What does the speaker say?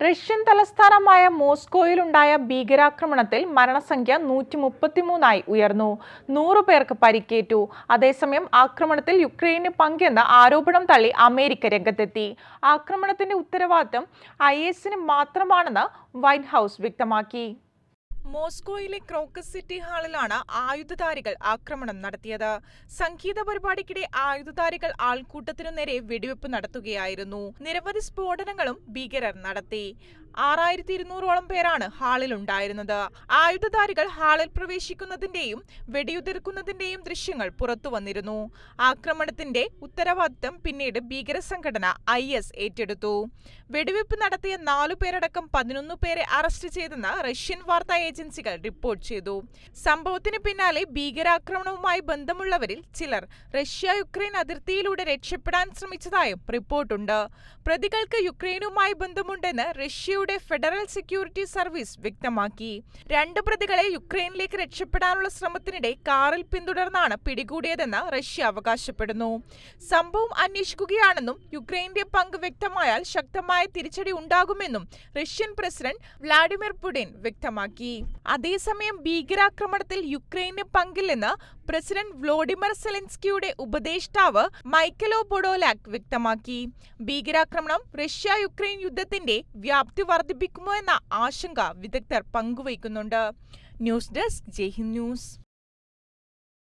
Russian തലസ്ഥാനമായ മോസ്കോയിലുണ്ടായ ഭീകരാക്രമണത്തിൽ മരണസംഖ്യ നൂറ്റി മുപ്പത്തിമൂന്നായി ഉയർന്നു. നൂറു പേർക്ക് പരിക്കേറ്റു. അതേസമയം ആക്രമണത്തിൽ യുക്രൈന് പങ്കെന്ന ആരോപണം തള്ളി അമേരിക്ക രംഗത്തെത്തി. ആക്രമണത്തിന്റെ ഉത്തരവാദിത്തം ഐ എസിന് മാത്രമാണെന്ന് വൈറ്റ് ഹൗസ് വ്യക്തമാക്കി. മോസ്കോയിലെ ക്രോക്കസ് സിറ്റി ഹാളിലാണ് ആയുധധാരികൾ ആക്രമണം നടത്തിയത്. സംഗീത പരിപാടിക്കിടെ ആയുധധാരികൾ ആൾക്കൂട്ടത്തിനു നേരെ വെടിവെപ്പ് നടത്തുകയായിരുന്നു. നിരവധി സ്ഫോടനങ്ങളും ഭീകരർ നടത്തി. ആറായിരത്തി ഇരുന്നൂറോളം പേരാണ് ഹാളിൽ ഉണ്ടായിരുന്നത് ആയുധധാരികൾ ഹാളിൽ പ്രവേശിക്കുന്നതിന്റെയും വെടിയുതിർക്കുന്നതിന്റെയും ദൃശ്യങ്ങൾ പുറത്തു വന്നിരുന്നു. ആക്രമണത്തിന്റെ ഉത്തരവാദിത്തം പിന്നീട് ഭീകര സംഘടന ഐ എസ് ഏറ്റെടുത്തു. വെടിവെപ്പ് നടത്തിയ നാലു പേരടക്കം പതിനൊന്ന് പേരെ അറസ്റ്റ് ചെയ്തെന്ന് റഷ്യൻ വാർത്താ ഏജൻസികൾ റിപ്പോർട്ട് ചെയ്തു. സംഭവത്തിന് പിന്നാലെ ഭീകരാക്രമണവുമായി ബന്ധമുള്ളവരിൽ ചിലർ റഷ്യ യുക്രൈൻ അതിർത്തിയിലൂടെ രക്ഷപ്പെടാൻ ശ്രമിച്ചതായും റിപ്പോർട്ടുണ്ട്. പ്രതികൾക്ക് യുക്രൈനുമായി ബന്ധമുണ്ടെന്ന് റഷ്യയുടെ ഫെഡറൽ സെക്യൂരിറ്റി സർവീസ് വ്യക്തമാക്കി. രണ്ട് പ്രതികളെ യുക്രൈനിലേക്ക് രക്ഷപ്പെടാനുള്ള ശ്രമത്തിനിടെ കാറിൽ പിന്തുടർന്നാണ് പിടികൂടിയതെന്ന് റഷ്യ അവകാശപ്പെടുന്നു. സംഭവം അന്വേഷിക്കുകയാണെന്നും യുക്രൈന്റെ പങ്ക് വ്യക്തമായാൽ ശക്തമായ തിരിച്ചടി ഉണ്ടാകുമെന്നും റഷ്യൻ പ്രസിഡന്റ് വ്ളാഡിമിർ പുടിൻ വ്യക്തമാക്കി. അതേസമയം ഭീകരാക്രമണത്തിൽ യുക്രൈന് പങ്കില്ലെന്ന് പ്രസിഡന്റ് വ്ളോഡിമർ സെലൻസ്കിയുടെ ഉപദേഷ്ടാവ് മൈക്കലോ ബൊഡോലാക് വ്യക്തമാക്കി. ഭീകരാക്രമണം റഷ്യ യുക്രൈൻ യുദ്ധത്തിന്റെ വ്യാപ്തി വർദ്ധിപ്പിക്കുമോ എന്ന ആശങ്ക വിദഗ്ധർ പങ്കുവയ്ക്കുന്നുണ്ട്. News desk Jaihind news.